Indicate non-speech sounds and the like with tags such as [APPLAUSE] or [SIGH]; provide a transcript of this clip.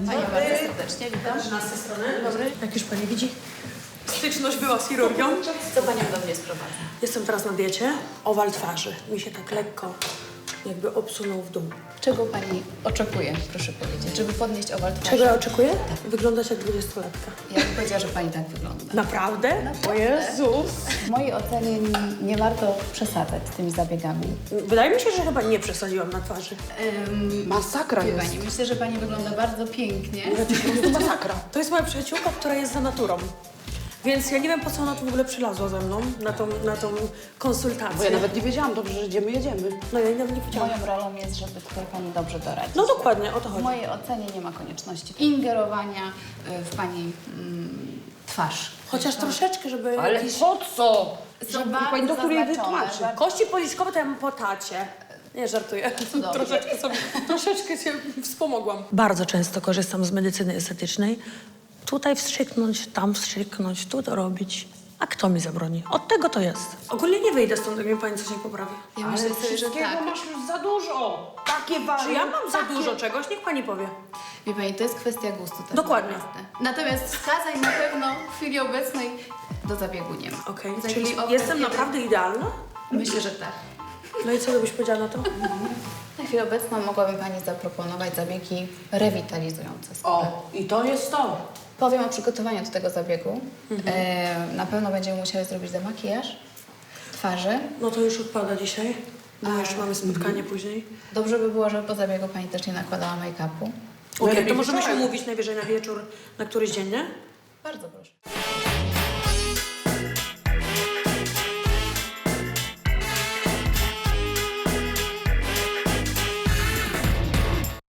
Witam Panią bardzo serdecznie, witam. Z tej strony. Dobry. Jak już pani widzi, styczność była z chirurgią. Co Panią do mnie sprowadza? Jestem teraz na diecie. Owal twarzy. Mi się tak lekko jakby obsunął w dół. Czego Pani oczekuje, proszę powiedzieć, żeby podnieść owal twarzy? Czego ja oczekuję? Wyglądać jak dwudziestolatka. Ja bym powiedziała, że Pani tak wygląda. Naprawdę? O Jezus. W mojej ocenie nie, warto przesadzać z tymi zabiegami. Wydaje mi się, że chyba nie przesadziłam na twarzy. Masakra Wie jest. Pani, myślę, że Pani wygląda bardzo pięknie. To [LAUGHS] masakra. To jest moja przyjaciółka, która jest za naturą. Więc ja nie wiem, po co ona tu w ogóle przylazła ze mną na tą, na tą konsultację. Bo ja nawet nie wiedziałam, dobrze, że idziemy, jedziemy. No ja nawet nie wiedziałam. Moją rolą jest, żeby tutaj Pani dobrze doradzić. No dokładnie, o to W chodzi. mojej ocenie nie ma konieczności ingerowania y, w Pani mm, twarz. Chociaż troszeczkę, żeby Ale jakiś... po co? Są Żeby bardzo pani doktor jej zaznaczone, wytłumaczy. bardzo- Kości policzkowe to ja mam po tacie. Nie, żartuję. Cudownie. troszeczkę, sobie, troszeczkę się wspomogłam. Bardzo często korzystam z medycyny estetycznej. Tutaj wstrzyknąć, tam wstrzyknąć, tu to robić. A kto mi zabroni? Od tego to jest. Ogólnie nie wyjdę stąd, jak mnie pani coś nie poprawi. Ja myślę Ale sobie, że wszystkiego tak. masz już za dużo. Takie wary. Czy ja mam za takie... dużo czegoś? Niech pani powie. Wie Pani, to jest kwestia gustu. Tak Dokładnie. naprawdę. Natomiast wskazań na pewno w chwili obecnej do zabiegu nie ma. Okej, Za czyli okres, jestem naprawdę idealna? Myślę, że tak. No i co byś powiedziała na to? Na chwilę obecną mogłabym Pani zaproponować zabiegi rewitalizujące skórę. O, i to jest to. Powiem o przygotowaniu do tego zabiegu. E, na pewno będziemy musiały zrobić demakijaż twarzy. No to już odpada dzisiaj. No jeszcze mamy spotkanie później. Dobrze by było, żeby po zabiegu Pani też nie nakładała make-upu. Okej, Lepiej to możemy się wieczorem. umówić najwyżej na wieczór, na któryś dzień, nie? Bardzo proszę.